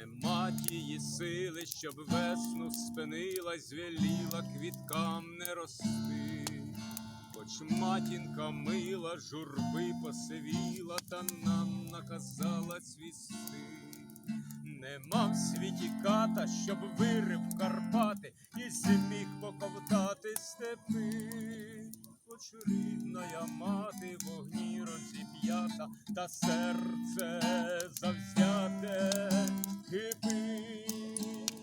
Нема тії сили, щоб весну спинилась, звеліла квіткам не рости. Хоч матінка мила, журби посивіла, та нам наказала цвісти. Нема в світі ката, щоб вирив Карпати і зміг поковтати степи. Хоч рідна я мати вогні розіп'ята, та серце завзяте кипить.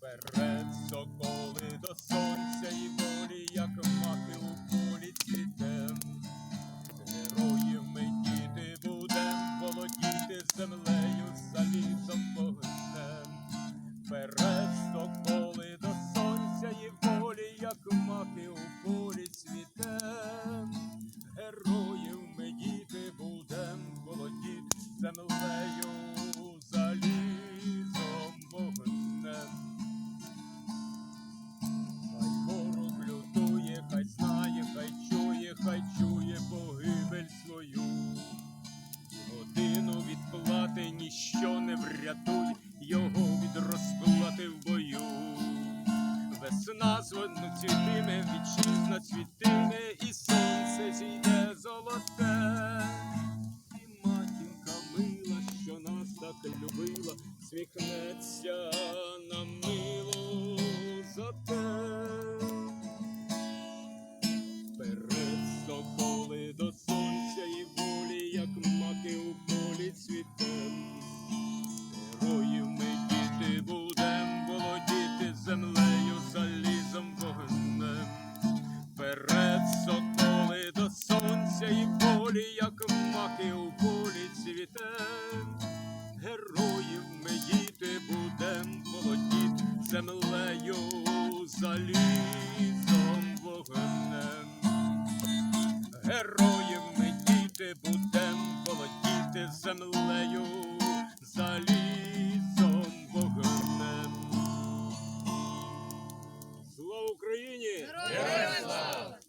Перед соколи до сонця і волі, як маки у полі цвітем. Героїв ми діти будем володіти землею, не його від розплати в бою. Весна зводну цвітиме, вітчизна цвітиме, і сонце зійде золоте. І матінка мила, що нас так любила, сміхнеться нам мило за те. Вперед соколи до серця і волі, як маки у полі цвіте, героїв ми діти будем володіти землею залізом вогнем, героїв ми діти будем володіти землею залізом вогнем. Слава Україні! Героям слава!